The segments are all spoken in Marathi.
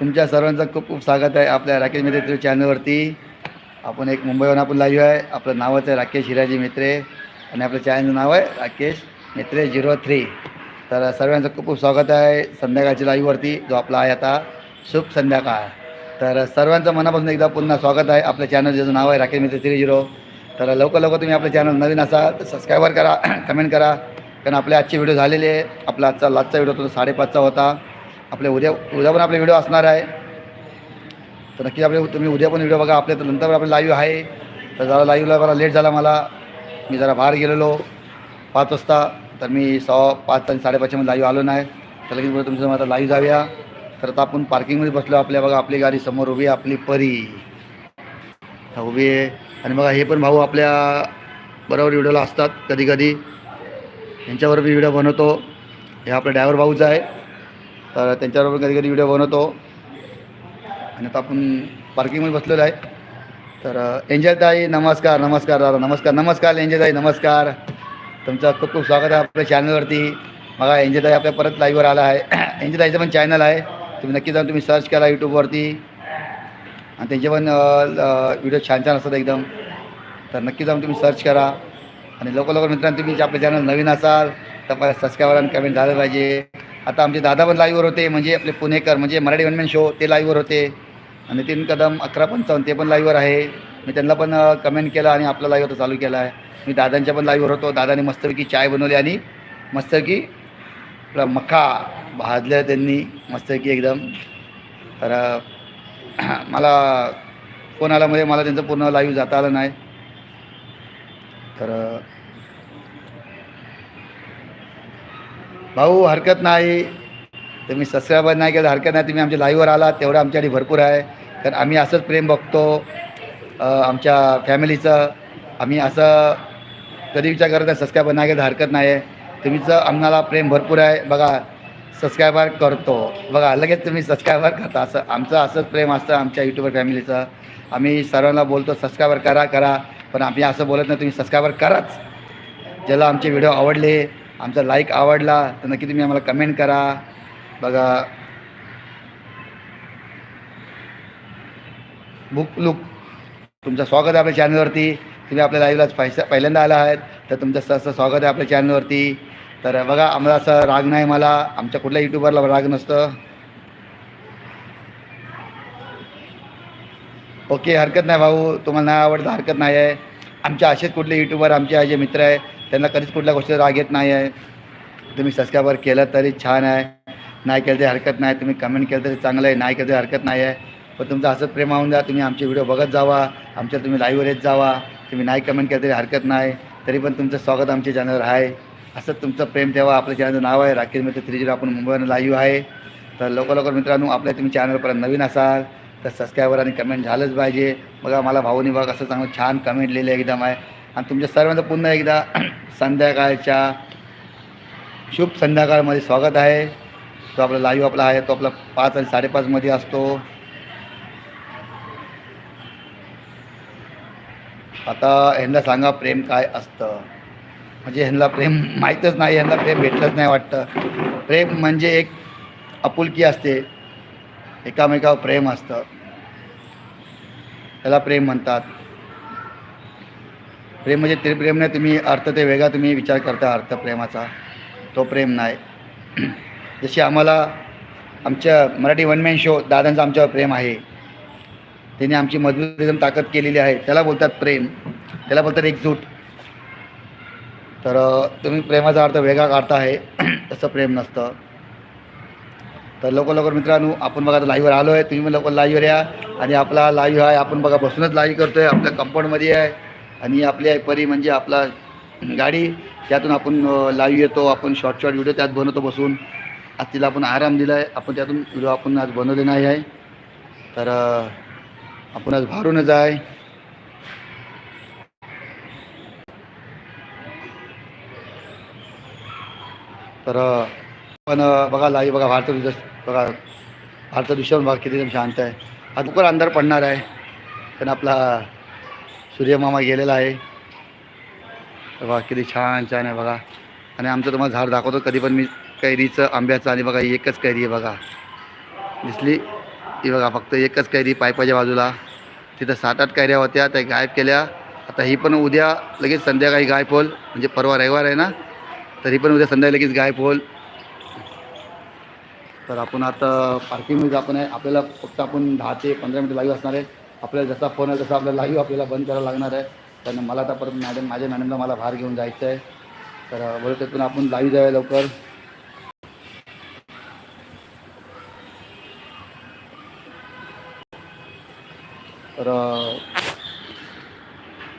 तुमच्या सर्वांचं खूप खूप स्वागत आहे आपल्या राकेश मित्र चॅनलवरती आपण एक मुंबईवरून आपण लाईव्ह आहे. आपलं नावच आहे राकेश हिराजी मित्रे आणि आपल्या चॅनलचं नाव आहे राकेश मित्रे झिरो थ्री. तर सर्वांचं खूप खूप स्वागत आहे संध्याकाळच्या लाईव्हवरती जो आपला आहे आता शुभ संध्याकाळ. तर सर्वांचं मनापासून एकदा पुन्हा स्वागत आहे. आपल्या चॅनल ज्याचं नाव आहे राकेश मित्र थ्री झिरो तर लवकर लवकर तुम्ही आपलं चॅनल नवीन असाल तर सबस्क्रायबर करा कमेंट करा. कारण आपले आजचे व्हिडिओ झालेले आहे. आपला आजचा लास्टचा व्हिडिओ तो साडेपाचचा होता. आपले उद्या उद्या पण आपले व्हिडिओ असणार आहे. तर नक्की आपले तुम्ही उद्या पण व्हिडिओ बघा. आपल्या तर नंतर आपले लाईव्ह आहे. तर जरा लाईव्हला जरा लेट झाला मला. मी जरा बाहेर गेलेलो. पाच वाजता. तर मी सहा पाच आणि साडेपाचच्या लाईव्ह आलो नाही. तर लगेच बोलतो तुमचं आता लाईव्ह जाऊया. तर आता आपण पार्किंगमध्ये बसलो. आपल्या बघा आपली गाडी समोर उभी आहे आपली परी. उभी आहे. आणि बघा हे पण भाऊ आपल्या बरोबर व्हिडिओला असतात कधी कधी यांच्यावर मी व्हिडिओ बनवतो. हे आपला ड्रायव्हर भाऊचा आहे. तर त्यांच्याबरोबर कधी कधी व्हिडिओ बनवतो. आणि आता आपण पार्किंगमध्ये बसलेलो आहे. तर एंजल ताई नमस्कार नमस्कार दादा नमस्कार नमस्कार एंजलताई नमस्कार. तुमचं खूप खूप स्वागत आहे आपल्या चॅनलवरती बघा एंजल ताई आपल्या परत लाईव्हवर आला आहे. एंजलताईचं पण चॅनल आहे. तुम्ही नक्की जाऊन तुम्ही सर्च करा यूट्यूबवरती आणि त्यांचे पण व्हिडिओ छान छान असतात एकदम. तर नक्की जाऊन तुम्ही सर्च करा. आणि लवकर लवकर मित्रांनो तुम्ही आपलं चॅनल नवीन असाल तर मला सबस्क्राईबर आणि कमेंट झालं पाहिजे. आता आमचे दादा पण लाईव्हवर होते म्हणजे आपले पुणेकर म्हणजे मराठी वनमॅन शो ते लाईव्हवर होते. आणि तीन कदम अकरा पंचावन्न ते पण लाईव्हवर आहे. मी त्यांना पण कमेंट केला आणि आपला लाईव्ह चालू केला आहे. मी दादांच्या पण लाईव्हवर होतो. दादाने मस्तपैकी चाय बनवली आणि मस्तपैकी आपला मका भाजल्या त्यांनी मस्तपैकी एकदम. तर मला फोन आल्यामुळे म्हणजे, मला त्यांचं पूर्ण लाईव्ह जाता आलं नाही. तर भाऊ हरकत नाही. तुम्ही सबस्क्राईबर नाही केलं हरकत नाही. तुम्ही आमच्या लाईव्हवर आलात तेवढं आमच्यासाठी भरपूर आहे. कारण आम्ही असंच प्रेम बघतो आमच्या फॅमिलीचं. आम्ही असं कधी विचार करत नाही सबस्क्राईबर नाही केलं हरकत नाही. आहे तुम्हीचं आम्हाला प्रेम भरपूर आहे. बघा सबस्क्रायबर करतो. बघा लगेच तुम्ही सबस्क्रायबर करता. असं आमचं असंच प्रेम असतं आमच्या यूट्यूबर फॅमिलीचं. आम्ही सर्वांना बोलतो सबस्क्रायबर करा करा. पण आम्ही असं बोलत नाही तुम्ही सबस्क्रायबर कराच. ज्याला आमचे व्हिडिओ आवडले आमचा लाईक आवडला तर नक्की तुम्ही आम्हाला कमेंट करा. बघा. बुक लुक तुमचं स्वागत आहे आपल्या चॅनलवरती तुम्ही आपल्या लाईव्हला पैसा पहिल्यांदा आला आहात तर तुमचं सहसं स्वागत आहे आपल्या चॅनलवरती तर बघा आम्हाला असं राग नाही मला. आमच्या कुठल्या युट्यूबरला राग नसतं. ओके हरकत नाही भाऊ. तुम्हाला नाही आवडतं हरकत नाही आहे आमच्या असेच कुठले युट्यूबर आमचे जे मित्र आहे. त्यांना कधीच कुठल्या गोष्टीचा राग येत नाही आहे. तुम्ही सबस्क्रायबर केलं तरी छान आहे. नाही केलं तरी हरकत नाही. तुम्ही कमेंट केलं तरी चांगलं आहे. नाही केलं तरी हरकत नाही आहे. पण तुमचं असंच प्रेम होऊन द्या. तुम्ही आमचे व्हिडिओ बघत जावा. आमच्या तुम्ही लाईव्हवर येत जावा. तुम्ही नाही कमेंट केलं तरी हरकत नाही. तरी पण तुमचं स्वागत आमच्या चॅनलवर आहे. असंच तुमचं प्रेम ठेवा. आपल्या चॅनलचं नाव आहे राकेश मित्र थ्री झिरो आपण मुंबईवर लाईव्ह आहे. तर लवकर लवकर मित्रांनो आपल्या तुम्ही चॅनलपर्यंत नवीन असाल तर सबस्क्रायबर आणि कमेंट झालंच पाहिजे. बघा मला भाऊनी बघा असं चांगलं छान कमेंट लिहिलं एकदम आहे. आणि तुमच्या सर्वांचं पुन्हा एकदा संध्याकाळच्या शुभ संध्याकाळमध्ये स्वागत आहे. तो आपला लाईव्ह आपला आहे तो आपला पाच आणि साडेपाचमध्ये असतो. आता ह्यांना सांगा प्रेम काय असतं? म्हणजे ह्यांना प्रेम माहीतच नाही ह्यांना प्रेम भेटलंच नाही वाटतं. प्रेम म्हणजे एक आपुलकी असते. एकामेकावर प्रेम असतं. त्याला प्रेम म्हणतात. प्रेम म्हणजे ते प्रेम नाही तुम्ही अर्थ ते वेगळा तुम्ही विचार करता अर्थ प्रेमाचा. तो प्रेम नाही. जशी आम्हाला आमच्या मराठी वनमॅन शो दादांचं आमच्यावर प्रेम आहे. त्यांनी आमची मजबूत एकदम ताकद केलेली आहे. त्याला बोलतात प्रेम. त्याला बोलतात एकजूट तर तुम्ही प्रेमाचा अर्थ वेगळा काढता आहे. तसं प्रेम नसतं. तर लवकर लवकर मित्रांनो आपण बघा आता लाईव्हवर आलो आहे तुम्ही लवकर लाईव्हवर या. आणि आपला लाईव्ह आहे आपण बघा बसूनच लाईव्ह करतो आहे आपल्या कंपाऊंडमध्ये आहे. आणि आपली आहे परी म्हणजे आपला गाडी त्यातून आपण लाईव्ह येतो आपण शॉर्ट शॉर्ट व्हिडिओ त्यात बनवतो बसून. आज तिला आपण आराम दिला आहे आपण त्यातून व्हिडिओ आपण आज बनवले नाही आहे. तर आपण आज भारूनच आहे तर पण बघा लाई बघा भारत बघा भारत दृश्य बघा किती शांत आहे. आज लवकर अंधार पडणार आहे. पण आपला सूर्यमामा गेलेला आहे. बघा किती छान छान आहे बघा. आणि आमचं तुम्हाला झाड दाखवतो कधी पण मी कैरीचं आंब्याचं आणि बघा एकच कैरी आहे बघा. दिसली? ही बघा फक्त एकच कैरी पायपाच्या बाजूला. तिथं सात आठ कैऱ्या होत्या त्या गायब केल्या. आता ही पण उद्या लगेच संध्याकाळी गायब होईल. म्हणजे परवा रविवार आहे ना? तर ही पण उद्या संध्याकाळी लगेच गायब होईल. तर आपण आता पार्किंगमध्ये आपण आहे आपल्याला फक्त आपण दहा ते पंधरा मिनटं लाईव्ह असणार आहे. आपल्याला जसा फोन आहे तसा आपल्याला लाईव्ह आपल्याला बंद करायला लागणार आहे. कारण मला आता परत मॅडम माझ्या मॅडमला मला बाहेर घेऊन जायचं आहे. तर बरोबर तिथून आपण लाईव्ह जाऊया लवकर. तर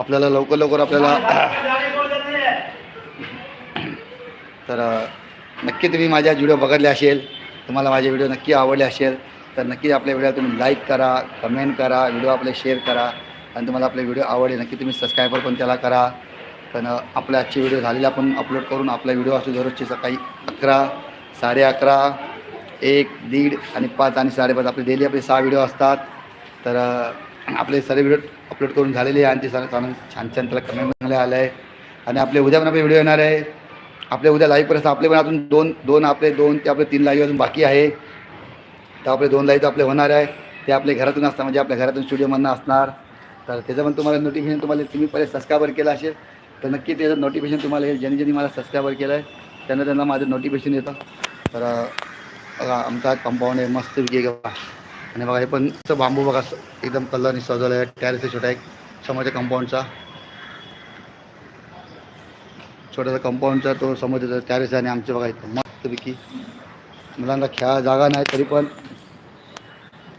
आपल्याला लवकर लवकर आपल्याला तर नक्की तुम्ही माझ्या व्हिडिओ बघितले असेल तुम्हाला माझे व्हिडिओ नक्की आवडले असेल तर नक्की आपल्या व्हिडिओ तुम्ही लाईक करा कमेंट करा व्हिडिओ आपले शेअर करा. आणि तुम्हाला आपले व्हिडिओ आवडले नक्की तुम्ही सबस्क्रायबर पण त्याला करा. कारण आपल्या आजचे व्हिडिओ झालेला आपण अपलोड करून आपला व्हिडिओ असतो दररोजचे सकाळी अकरा साडे अकरा एक दीड आणि पाच आणि साडेपाच आपले डेली आपले सहा व्हिडिओ असतात. तर आपले सर्व व्हिडिओ अपलोड करून झालेले आहे. आणि ते सर्व छान छान छान त्याला कमेंट चांगले आलं आहे. आणि आपले उद्या पण आपले व्हिडिओ येणार आहे. आपले उद्या लाईव्ह पर्यंत आपले पण अजून दोन दोन आपले दोन ते आपले तीन लाईव्ह अजून बाकी आहे. तर आपले दोन लाईव्ह आपले होणार आहे. ते आपल्या घरातून असतात म्हणजे आपल्या घरातून स्टुडिओमधनं असणार. तर त्याचं पण तुम्हाला नोटिफिकेशन तुम्हाला तुम्ही पहिले सबस्क्रायबर केलं असेल तर नक्की त्याचं नोटिफिकेशन तुम्हाला येईल. ज्यांनी ज्यांनी मला सबस्क्रायबर केलं आहे त्यांना त्यांना माझं नोटिफिकेशन येतं. तर बघा आमचा कंपाऊंड आहे मस्त बघा आणि बघा हे पण बांबू बघा असं एकदम कलरने सजवलं आहे. टॅरेस छोटा एक समोरच्या कंपाऊंडचा छोटासा कंपाऊंडचा तो समोरचा टॅरेस आहे आणि आमचे बघा इथं मस्तपैकी मुलांना खेळा जागा नाही तरी पण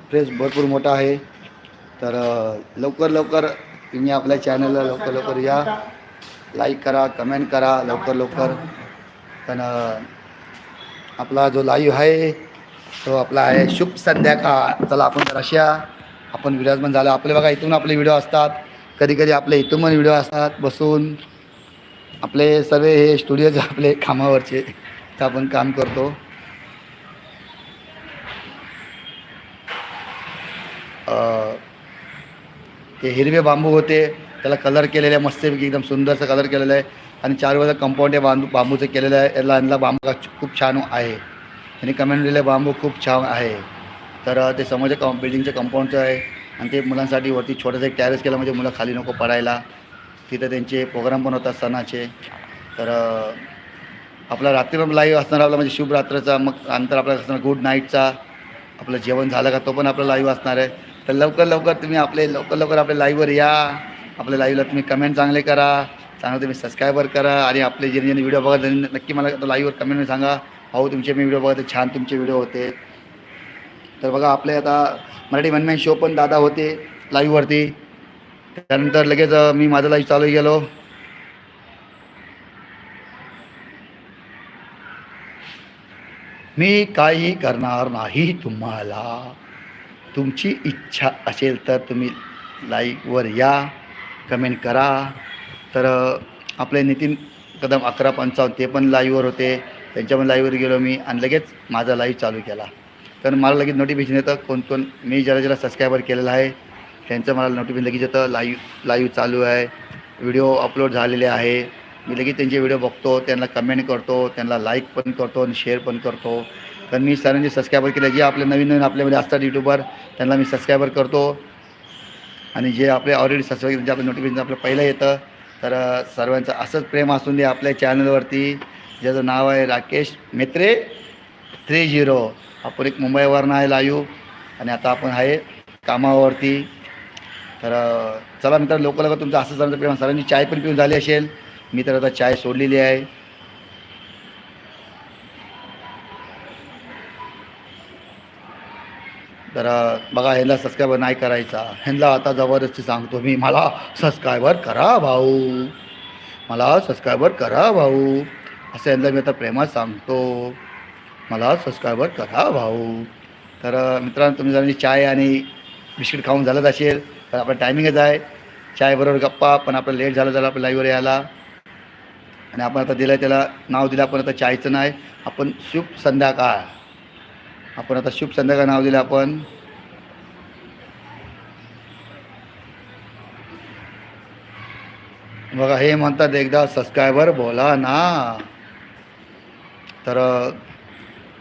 प्रेस भरपूर मोठा आहे. तर लवकर लवकर तुम्ही आपल्या चॅनलला लवकर लवकर या. लाईक करा कमेंट करा लवकर लवकर. पण आपला जो लाईव्ह आहे तो आपला आहे शुभ संध्याकाळ. चला आपण रशिया आपण विराजमान झालं. आपले बघा इथून आपले व्हिडिओ असतात. कधी कधी आपले इथून पण व्हिडिओ असतात बसून. आपले सर्व हे स्टुडिओचे आपले कामावरचे. तर आपण काम करतो. ते हिरवे बांबू होते त्याला कलर केलेले आहे मस्तपैकी एकदम सुंदरसं कलर केलेलं आहे. आणि चार वेळेला कंपाऊंड हे बांबू बांबूचं केलेलं आहे. याला यांना बांबू खूप छान आहे. त्यांनी कमेंट दिले बांबू खूप छान आहे. तर ते समोरच्या कं बिल्डिंगच्या कंपाऊंडचं आहे. आणि ते मुलांसाठी वरती छोटंसं एक टॅरेस केलं म्हणजे मुलं खाली नको पडायला. तिथं त्यांचे प्रोग्राम पण होतात सणाचे. तर आपला रात्री पण लाईव्ह असणार आपला म्हणजे शुभरात्रीचा मग नंतर आपला असणार गुड नाईटचा आपलं जेवण झालं का तो पण आपला लाईव्ह असणार आहे. तर लवकर लवकर तुम्ही आपले लवकर लवकर आपल्या लाईव्हवर या. आपल्या लाईव्हला तुम्ही कमेंट चांगले करा. चांगलं तुम्ही सबस्क्रायबर करा. आणि आपले जे ज्यांनी व्हिडिओ बघत त्यांनी नक्की मला लाईव्हवर कमेंट सांगा. भाऊ तुमचे मी व्हिडिओ बघते छान तुमचे व्हिडिओ होते. तर बघा आपले आता मराठी मनमॅन शो पण दादा होते लाईव्हवरती त्यानंतर लगेच मी माझं लाईव्ह चालू गेलो मी काही करणार नाही तुम्हाला. तुमची इच्छा असेल तर तुम्ही लाईकवर या कमेंट करा. तर आपले नितीन कदम अकरा पंचावन्न ते पण लाईव्हवर होते. त्यांच्या पण लाईव्हवर गेलो मी आणि लगेच माझा लाईव्ह चालू केला. तर मला लगेच नोटिफिकेशन येतं. कोण कोण मी ज्याला ज्याला सबस्क्रायबर केलेलं आहे त्यांचं मला नोटिफिकेशन लगेच येतं. लाईव्ह लाईव्ह चालू आहे. व्हिडिओ अपलोड झालेले आहे. मी लगेच त्यांचे व्हिडिओ बघतो. त्यांना कमेंट करतो. त्यांना लाईक पण करतो आणि शेअर पण करतो. तर मी सरांचे सबस्क्रायबर केले जे आपले नवीन नवीन आपल्यामध्ये असतात यूट्यूबर त्यांना मी सबस्क्रायबर करतो. आणि जे आपले ऑलरेडी सबस्क्राईब जे आपलं नोटिफिकेशन आपलं पहिलं येतं तर सर्वांचं असंच प्रेम असून दे आपल्या चॅनलवरती ज्याचं नाव आहे राकेश मेत्रे थ्री झिरो. आपण एक मुंबईवरनं आहे लाईव्ह आणि आता आपण आहे कामावरती. तर चला मित्र लोकं लवकर तुमचं असं सरांचं प्रेम सरांची चाय पण पिऊन झाली असेल. मी तर आता चाय सोडलेली आहे. तर बघा ह्यांना सबस्क्रायबर नाही करायचा. ह्यांना आता जबरदस्ती सांगतो मी मला सबस्क्रायबर करा भाऊ. मला सबस्क्रायबर करा भाऊ. असं यांना मी आता प्रेमात सांगतो. मला सबस्क्रायबर करा भाऊ. तर मित्रांनो तुम्ही जरा चाय आणि बिस्किट खाऊन झालंच असेल तर आपलं टायमिंगच आहे. चायबरोबर गप्पा पण आपलं लेट झालं झालं आपलं लाईव्हवर यायला. आणि आपण आता दिलं त्याला नाव दिलं आपण आता चायचं नाही. आपण शुभ संध्याकाळ. आपण आता शुभ संध्याकाळ नाव दिलं आपण. बघा हे म्हणतात एकदा सबस्क्रायबर बोला ना. तर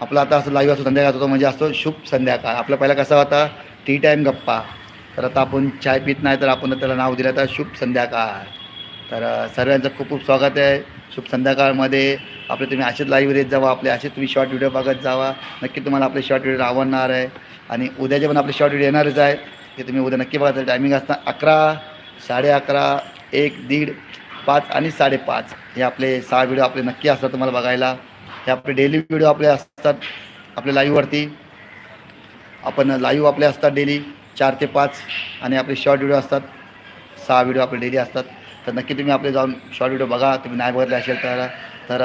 आपला आता असं लाईव्ह असतो संध्याकाळ होतो म्हणजे असतो शुभ संध्याकाळ. आपला पहिला कसा होता? टी टाईम गप्पा. तर आता आपण चाय पित नाही तर आपण त्याला नाव दिलं तर शुभ संध्याकाळ. तर सर्वांचं खूप खूप स्वागत आहे. शुभ संध्याकाळमध्ये आपले तुम्ही असेच लाईव्ह येत जावा आपले असेच तुम्ही शॉर्ट व्हिडिओ बघत जावा. नक्की तुम्हाला आपले शॉर्ट व्हिडिओ आवडणार आहे. आणि उद्याचे पण आपले शॉर्ट व्हिडिओ येणारच आहे ते तुम्ही उद्या नक्की बघा टायमिंग असणार अकरा साडे अकरा एक दीड पाच आणि साडेपाच हे आपले सहा व्हिडिओ आपले नक्की असतात तुम्हाला बघायला. हे आपले डेली व्हिडिओ आपले असतात आपल्या लाईव्हवरती आपण लाईव्ह आपले असतात डेली चार ते पाच आणि आपले शॉर्ट व्हिडिओ असतात. सहा व्हिडिओ आपले डेली असतात. तर नक्की तुम्ही आपले जाऊन शॉर्ट व्हिडिओ बघा. तुम्ही नाही बघितले असेल तर तर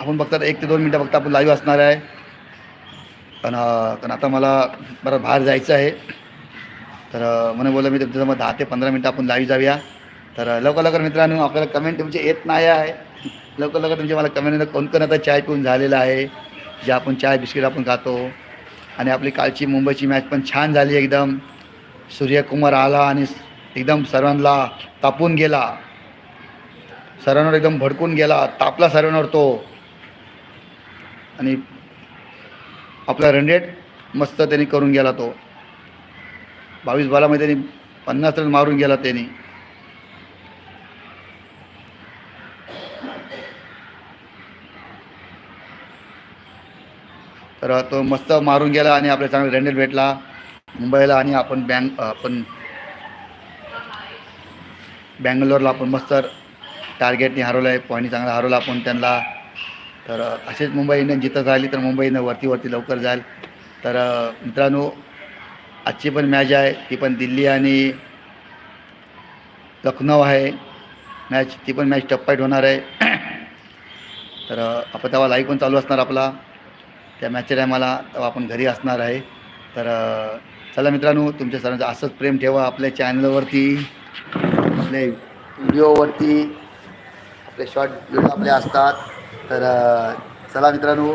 आपण बघतात एक ते दोन मिनटं फक्त आपण लाईव्ह असणार आहे. पण पण आता मला बरं बाहेर जायचं आहे. तर म्हणून बोललं मी तुमच्या मग दहा ते पंधरा मिनटं आपण लाईव्ह जाऊया. तर लवकर लवकर मित्रांनो आपल्याला कमेंट तुमचे येत नाही आहे. लवकर लवकर तुमचे मला कमेंट कोण कोण आता चाय पिऊन झालेलं आहे? जे आपण चाय बिस्किट आपण खातो. आणि आपली कालची मुंबईची मॅच पण छान झाली एकदम. सूर्यकुमार आला आणि एकदम सर्वांना तापून गेला. सर्वांवर एकदम भडकून गेला तापला सर्वांवर तो. आणि आपला रनरेट मस्त त्यांनी करून गेला तो. बावीस बॉलामध्ये त्यांनी पन्नास रन मारून गेला त्यांनी. तर तो मस्त मारून गेला आणि आपल्या चांगला रनरेट भेटला. मुंबईला आणि आपण बँग आपण बँगलोरला आपण मस्त टार्गेटने हरवलं आहे पॉईंट चांगला हरवला आपण त्यांना तर असेच मुंबई इंडियन जिथं राहिली तर मुंबई इंडियन वरती वरती लवकर जाईल. तर मित्रांनो आजची पण मॅच आहे ती पण दिल्ली आणि लखनौ आहे. मॅच ती पण मॅच टप्पाईट होणार आहे. तर आपण तेव्हा लाईव्ह पण चालू असणार आपला. त्या मॅचच्या टायमाला तेव्हा आपण घरी असणार आहे. तर चला मित्रांनो तुमच्या सर्वांचं असंच प्रेम ठेवा आपल्या चॅनलवरती आपल्या व्हिडिओवरती आपले शॉर्ट व्हिडिओ आपले असतात. तर चला मित्रांनो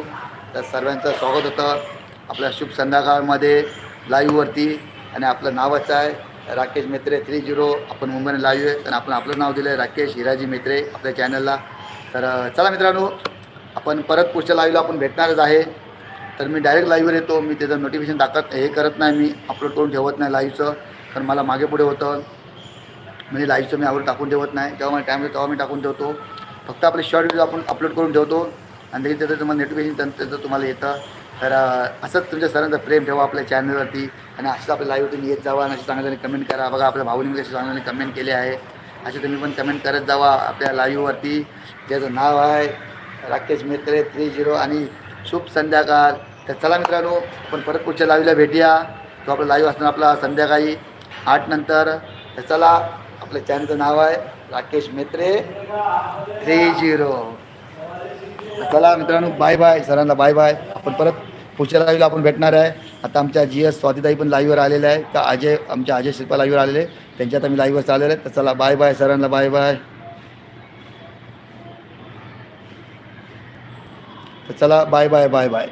तर सर्वांचं स्वागत होतं आपल्या शुभ संध्याकाळमध्ये लाईव्हवरती आणि आपलं नावच आहे राकेश मेत्रे थ्री झिरो. आपण मुंबईने लाईव्ह आहे. आणि आपण आपलं नाव दिलं आहे राकेश हिराजी मेत्रे आपल्या चॅनलला तर चला मित्रांनो आपण परत पुढच्या लाईव्हला आपण भेटणारच आहे. तर मी डायरेक्ट लाईव्हवर येतो. मी त्याचं नोटिफिकेशन टाकत हे करत नाही मी. अपलोड करून ठेवत नाही लाईव्हचं कारण मला मागे पुढे होतं. म्हणजे लाईव्हचं मी आवड टाकून ठेवत नाही. जेव्हा मला टाईम येतो तेव्हा मी टाकून ठेवतो. फक्त आपले शॉर्ट व्हिडिओ आपण अपलोड करून ठेवतो. आणि त्याची त्याचं तुम्हाला नोटिफिकेशन त्याचं तुम्हाला येतं. तर असंच तुमच्या सरांचं प्रेम ठेवा आपल्या चॅनलवरती आणि असंच आपल्या लाईव्ह तुम्ही येत जावा आणि असे चांगल्याने कमेंट करा. बघा आपल्या भाऊनी कसे चांगल्याने कमेंट केले आहे. असे तुम्ही पण कमेंट करत जावा आपल्या लाईव्हवरती ज्याचं नाव आहे राकेश मित्रे थ्री झिरो आणि शुभ संध्याकाळ. तर चला मित्रांनो आपण परत पुढच्या लाईव्हला भेटूया. तो आपला लाईव्ह असणार आपला संध्याकाळी आठ नंतर. तर चला आपल्या चॅनलचं नाव आहे राकेश मेत्रे थ्री झिरो. चला मित्रांनो बाय बाय सरांना बाय बाय आपण परत पुढच्या लाईव्हला आपण भेटणार आहे. आता आमच्या जी एस स्वातीताई पण लाईव्हवर आलेल्या आहे का अजय आमच्या अजय शिल्पा लाईव्हवर आलेले त्यांच्यात मी लाईव्हवर चाललेलं आहे. तर चला बाय बाय सरांना बाय बाय तर चला बाय बाय बाय बाय